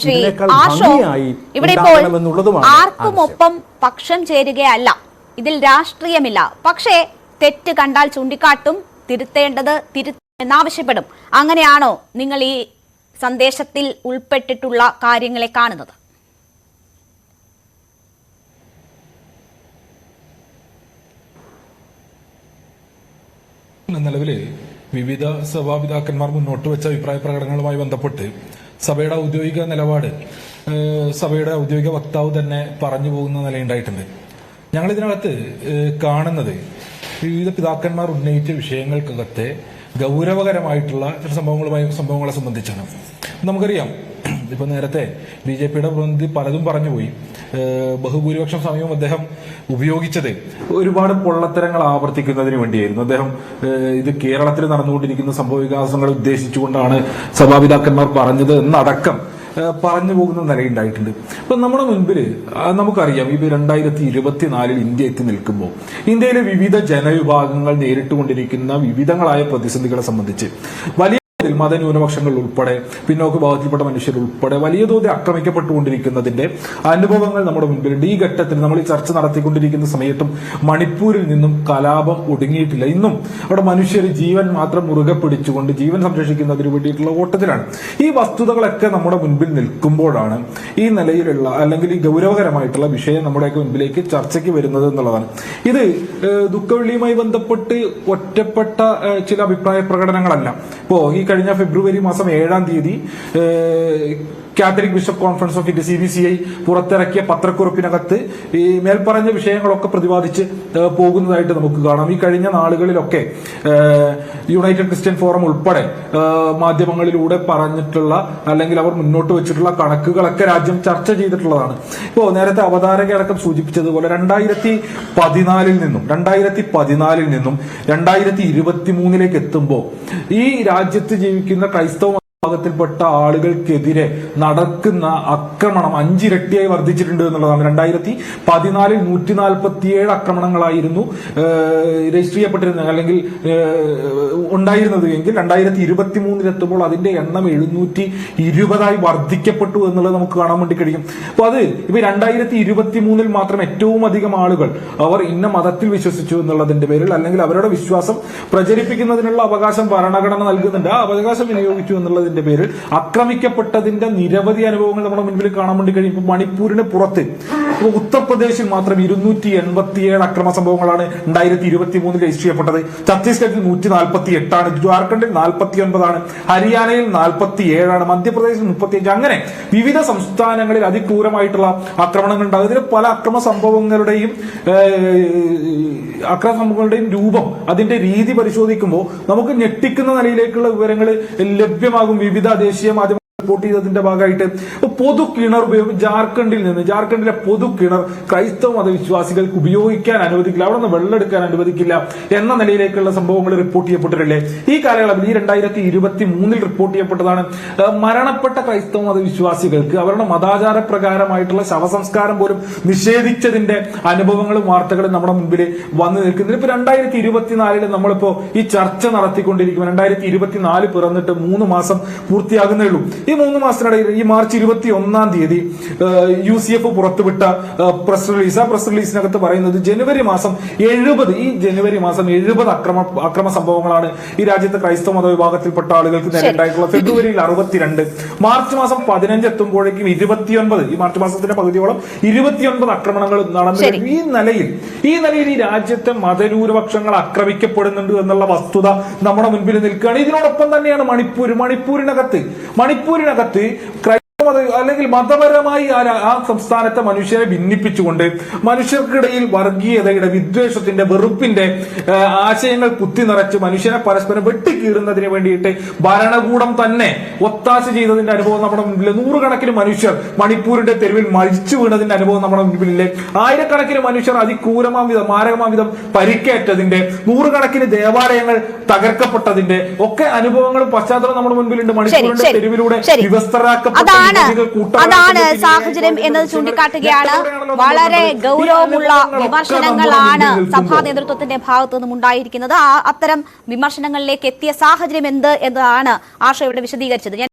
ശ്രീ ഇവിടെ ഇപ്പോൾ ഉണ്ടാകണമെന്നുള്ളതുമാണ് ആർക്കും ഒപ്പം പക്ഷം ചേരുകയല്ല. ഇതിൽ രാഷ്ട്രീയമില്ല. പക്ഷേ തെറ്റ് കണ്ടാൽ ചൂണ്ടിക്കാട്ടും തിരുത്തേണ്ടത് തിരുത്തെന്നാവശ്യപ്പെടും അങ്ങനെയാണോ നിങ്ങൾ ഈ സന്ദേശത്തിൽ ഉൾപ്പെട്ടിട്ടുള്ള കാര്യങ്ങളെ കാണുന്നത്? നിലവിൽ വിവിധ സഭാപിതാക്കന്മാർ മുന്നോട്ട് വെച്ച അഭിപ്രായ പ്രകടനങ്ങളുമായി ബന്ധപ്പെട്ട് സഭയുടെ ഔദ്യോഗിക നിലപാട് സഭയുടെ ഔദ്യോഗിക വക്താവ് തന്നെ പറഞ്ഞു പോകുന്ന നിലയുണ്ടായിട്ടുണ്ട്. ഞങ്ങൾ ഇതിനകത്ത് കാണുന്നത് വിവിധ പിതാക്കന്മാർ ഉന്നയിച്ച വിഷയങ്ങൾക്കകത്തെ ഗൗരവകരമായിട്ടുള്ള ചില സംഭവങ്ങളുമായി സംഭവങ്ങളെ സംബന്ധിച്ചാണ്. നമുക്കറിയാം ഇപ്പൊ നേരത്തെ ബി ജെ പിയുടെ പ്രതിനിധി പലതും പറഞ്ഞുപോയി പോയി. ബഹുഭൂരിപക്ഷം സമയവും അദ്ദേഹം ഉപയോഗിച്ചത് ഒരുപാട് പൊള്ളത്തരങ്ങൾ ആവർത്തിക്കുന്നതിന് വേണ്ടിയായിരുന്നു. അദ്ദേഹം ഇത് കേരളത്തിൽ നടന്നുകൊണ്ടിരിക്കുന്ന സംഭവ വികാസങ്ങൾ ഉദ്ദേശിച്ചുകൊണ്ടാണ് സഭാപിതാക്കന്മാർ പറഞ്ഞത് എന്നടക്കം പറഞ്ഞു പോകുന്ന നിലയുണ്ടായിട്ടുണ്ട്. ഇപ്പൊ നമ്മുടെ മുൻപിൽ നമുക്കറിയാം ഇപ്പൊ രണ്ടായിരത്തി ഇരുപത്തിനാലിൽ ഇന്ത്യ എത്തി നിൽക്കുമ്പോൾ ഇന്ത്യയിലെ വിവിധ ജനവിഭാഗങ്ങൾ നേരിട്ടുകൊണ്ടിരിക്കുന്ന വിവിധങ്ങളായ പ്രതിസന്ധികളെ സംബന്ധിച്ച് വലിയ തോതിൽ മതന്യൂനപക്ഷങ്ങൾ ഉൾപ്പെടെ പിന്നോക്ക വിഭാഗത്തിൽപ്പെട്ട മനുഷ്യർ ഉൾപ്പെടെ വലിയ തോതിൽ ആക്രമിക്കപ്പെട്ടുകൊണ്ടിരിക്കുന്നതിന്റെ അനുഭവങ്ങൾ നമ്മുടെ മുൻപിലുണ്ട്. ഈ ഘട്ടത്തിൽ നമ്മൾ ഈ ചർച്ച നടത്തിക്കൊണ്ടിരിക്കുന്ന സമയത്തും മണിപ്പൂരിൽ നിന്നും കലാപം ഒടുങ്ങിയിട്ടില്ല. ഇന്നും അവിടെ മനുഷ്യർ ജീവൻ മാത്രം മുറുകെ പിടിച്ചുകൊണ്ട് ജീവൻ സംരക്ഷിക്കുന്നതിന് വേണ്ടിയിട്ടുള്ള ഓട്ടത്തിലാണ്. ഈ വസ്തുതകളൊക്കെ നമ്മുടെ മുൻപിൽ നിൽക്കുമ്പോഴാണ് ഈ നിലയിലുള്ള അല്ലെങ്കിൽ ഈ ഗൗരവകരമായിട്ടുള്ള വിഷയം നമ്മുടെയൊക്കെ മുൻപിലേക്ക് ചർച്ചയ്ക്ക് വരുന്നത് എന്നുള്ളതാണ്. ഇത് ദുഃഖവെള്ളിയുമായി ബന്ധപ്പെട്ട് ഒറ്റപ്പെട്ട ചില അഭിപ്രായ പ്രകടനങ്ങളല്ല. ഇപ്പോ ഈ കഴിഞ്ഞ ഫെബ്രുവരി മാസം ഏഴാം തീയതി Catholic bishop conference of India C B C I പുറത്തിറക്കിയ പത്രക്കുറിപ്പിനകത്ത് ഈ മേൽപ്പറഞ്ഞ വിഷയങ്ങളൊക്കെ പ്രതിപാദിച്ച് പോകുന്നതായിട്ട് നമുക്ക് കാണാം. ഈ കഴിഞ്ഞ നാളുകളിലൊക്കെ യുണൈറ്റഡ് ക്രിസ്ത്യൻ ഫോറം ഉൾപ്പെടെ മാധ്യമങ്ങളിലൂടെ പറഞ്ഞിട്ടുള്ള അല്ലെങ്കിൽ അവർ മുന്നോട്ട് വെച്ചിട്ടുള്ള കണക്കുകളൊക്കെ രാജ്യം ചർച്ച ചെയ്തിട്ടുള്ളതാണ്. ഇപ്പോ നേരത്തെ അവതാരകയടക്കം സൂചിപ്പിച്ചതുപോലെ രണ്ടായിരത്തി പതിനാലിൽ നിന്നും രണ്ടായിരത്തി പതിനാലിൽ നിന്നും രണ്ടായിരത്തി ഇരുപത്തി മൂന്നിലേക്ക് എത്തുമ്പോൾ ഈ രാജ്യത്ത് ജീവിക്കുന്ന ക്രൈസ്തവ വിഭാഗത്തിൽപ്പെട്ട ആളുകൾക്കെതിരെ നടക്കുന്ന ആക്രമണം അഞ്ചിരട്ടിയായി വർദ്ധിച്ചിട്ടുണ്ട് എന്നുള്ളതാണ്. രണ്ടായിരത്തി പതിനാലിൽ നൂറ്റി നാൽപ്പത്തിയേഴ് ആക്രമണങ്ങളായിരുന്നു രജിസ്റ്റർ ചെയ്യപ്പെട്ടിരുന്നത്. അല്ലെങ്കിൽ ഉണ്ടായിരുന്നത് എങ്കിൽ രണ്ടായിരത്തി ഇരുപത്തി മൂന്നിലെത്തുമ്പോൾ അതിന്റെ എണ്ണം എഴുന്നൂറ്റി ഇരുപതായി വർദ്ധിക്കപ്പെട്ടു എന്നുള്ളത് നമുക്ക് കാണാൻ വേണ്ടി കഴിയും. അപ്പൊ അത് ഇപ്പൊ രണ്ടായിരത്തി ഇരുപത്തി മൂന്നിൽ മാത്രം ഏറ്റവും അധികം ആളുകൾ അവർ ഇന്ന മതത്തിൽ വിശ്വസിച്ചു എന്നുള്ളതിന്റെ പേരിൽ അല്ലെങ്കിൽ അവരുടെ വിശ്വാസം പ്രചരിപ്പിക്കുന്നതിനുള്ള അവകാശം ഭരണഘടന നൽകുന്നുണ്ട്. ആ അവകാശം വിനിയോഗിച്ചു എന്നുള്ളതിന്റെ പേരിൽ ആക്രമിക്കപ്പെട്ടതിന്റെ നിരവധി അനുഭവങ്ങൾ നമ്മുടെ മുൻപിൽ കാണാൻ വേണ്ടി കഴിയും. ഇപ്പൊ മണിപ്പൂരിന് പുറത്ത് ഇപ്പൊ ഉത്തർപ്രദേശിൽ മാത്രം ഇരുന്നൂറ്റി എൺപത്തിയേഴ് അക്രമ സംഭവങ്ങളാണ് രണ്ടായിരത്തി ഇരുപത്തി മൂന്നിൽ രജിസ്റ്റർ ചെയ്യപ്പെട്ടത്. ഛത്തീസ്ഗഡിൽ നൂറ്റി നാൽപ്പത്തി എട്ടാണ് ജാർഖണ്ഡിൽ നാൽപ്പത്തി ഒൻപതാണ് ഹരിയാനയിൽ നാൽപ്പത്തി ഏഴാണ് മധ്യപ്രദേശിൽ മുപ്പത്തിയഞ്ച്. അങ്ങനെ വിവിധ സംസ്ഥാനങ്ങളിൽ അതിക്രൂരമായിട്ടുള്ള ആക്രമണങ്ങൾ ഉണ്ടാകും ഇതിൽ പല അക്രമ സംഭവങ്ങളുടെയും അക്രമ സംഭവങ്ങളുടെയും രൂപം അതിന്റെ രീതി പരിശോധിക്കുമ്പോൾ നമുക്ക് ഞെട്ടിക്കുന്ന നിലയിലേക്കുള്ള വിവരങ്ങൾ ലഭ്യമാകും വിവിധ ദേശീയ മാധ്യമ റിപ്പോർട്ട് ചെയ്തതിന്റെ ഭാഗമായിട്ട് പൊതു കിണർ ഉപയോഗിച്ച് ജാർഖണ്ഡിൽ നിന്ന് ജാർഖണ്ഡിലെ പൊതു കിണർ ക്രൈസ്തവ മതവിശ്വാസികൾക്ക് ഉപയോഗിക്കാൻ അനുവദിക്കില്ല അവിടെ നിന്ന് വെള്ളം എടുക്കാൻ അനുവദിക്കില്ല എന്ന നിലയിലേക്കുള്ള സംഭവങ്ങൾ റിപ്പോർട്ട് ചെയ്യപ്പെട്ടിട്ടില്ലേ? ഈ കാലയളവിൽ ഈ രണ്ടായിരത്തി ഇരുപത്തി മൂന്നിൽ റിപ്പോർട്ട് ചെയ്യപ്പെട്ടതാണ് മരണപ്പെട്ട ക്രൈസ്തവ മതവിശ്വാസികൾക്ക് അവരുടെ മതാചാര പ്രകാരമായിട്ടുള്ള ശവസംസ്കാരം പോലും നിഷേധിച്ചതിന്റെ അനുഭവങ്ങളും വാർത്തകളും നമ്മുടെ മുമ്പിൽ വന്നു നിൽക്കുന്നത് ഇപ്പൊ രണ്ടായിരത്തി ഇരുപത്തിനാലിൽ നമ്മളിപ്പോ ഈ ചർച്ച നടത്തിക്കൊണ്ടിരിക്കും രണ്ടായിരത്തി ഇരുപത്തിനാല് പിറന്നിട്ട് മൂന്ന് മാസം പൂർത്തിയാകുന്നേ ഉള്ളൂ. ഈ മൂന്ന് മാസത്തിനിടയിൽ ഈ മാർച്ച് ഇരുപത്തി ഒന്നാം തീയതി യു സി എഫ് പുറത്തുവിട്ട പ്രസ് റിലീസ്. ആ പ്രസ് റിലീസിനകത്ത് പറയുന്നത് ജനുവരി മാസം എഴുപത് ഈ ജനുവരി മാസം എഴുപത് അക്രമ അക്രമ സംഭവങ്ങളാണ് ഈ രാജ്യത്തെ ക്രൈസ്തവ മതവിഭാഗത്തിൽപ്പെട്ട ആളുകൾക്ക് നേരെ ഉണ്ടായിട്ടുള്ള ഫെബ്രുവരിയിൽ അറുപത്തിരണ്ട് മാർച്ച് മാസം പതിനഞ്ച് എത്തുമ്പോഴേക്കും ഇരുപത്തിയൊൻപത് ഈ മാർച്ച് മാസത്തിന്റെ പകുതിയോളം ഇരുപത്തിയൊൻപത് ആക്രമണങ്ങൾ നടന്നു. ഈ നിലയിൽ ഈ നിലയിൽ ഈ രാജ്യത്തെ മതന്യൂനപക്ഷങ്ങൾ ആക്രമിക്കപ്പെടുന്നുണ്ട് എന്നുള്ള വസ്തുത നമ്മുടെ മുൻപിൽ നിൽക്കുകയാണ്. ഇതിനോടൊപ്പം തന്നെയാണ് മണിപ്പൂർ മണിപ്പൂരിനകത്ത് മണിപ്പൂരിനകത്ത് ക്രൈസ്തവ മത അല്ലെങ്കിൽ മതപരമായി ആ സംസ്ഥാനത്തെ മനുഷ്യരെ ഭിന്നിപ്പിച്ചുകൊണ്ട് മനുഷ്യർക്കിടയിൽ വർഗീയതയുടെ വിദ്വേഷത്തിന്റെ വെറുപ്പിന്റെ ആശയങ്ങൾ കുത്തി നിറച്ച് മനുഷ്യനെ പരസ്പരം വെട്ടിക്കീറുന്നതിന് വേണ്ടിയിട്ട് ഭരണകൂടം തന്നെ ഒത്താശ ചെയ്തതിന്റെ അനുഭവം നമ്മുടെ മുൻപിൽ നൂറുകണക്കിന് മനുഷ്യർ മണിപ്പൂരിന്റെ തെരുവിൽ മരിച്ചു വീണതിന്റെ അനുഭവം നമ്മുടെ മുൻപിലില്ലേ ആയിരക്കണക്കിന് മനുഷ്യർ അതിക്രൂരമാം വിധം മാരകമാം വിധം പരിക്കേറ്റതിന്റെ നൂറുകണക്കിന് ദേവാലയങ്ങൾ തകർക്കപ്പെട്ടതിന്റെ ഒക്കെ അനുഭവങ്ങളും പശ്ചാത്തലം നമ്മുടെ മുൻപിലുണ്ട് മണിപ്പൂരിന്റെ തെരുവിലൂടെ ശരി. വിവസ്ത്രരാക്കപ്പെട്ട അതാണ്. അതാണ് സാഹചര്യം എന്നത് ചൂണ്ടിക്കാട്ടുകയാണ്. വളരെ ഗൗരവമുള്ള വിമർശനങ്ങളാണ് സഭാ നേതൃത്വത്തിന്റെ ഭാഗത്തു നിന്നും ഉണ്ടായിരിക്കുന്നത്. അത്തരം വിമർശനങ്ങളിലേക്ക് എത്തിയ സാഹചര്യം എന്ത് എന്നതാണ് ആശ ഇവിടെ വിശദീകരിച്ചത്.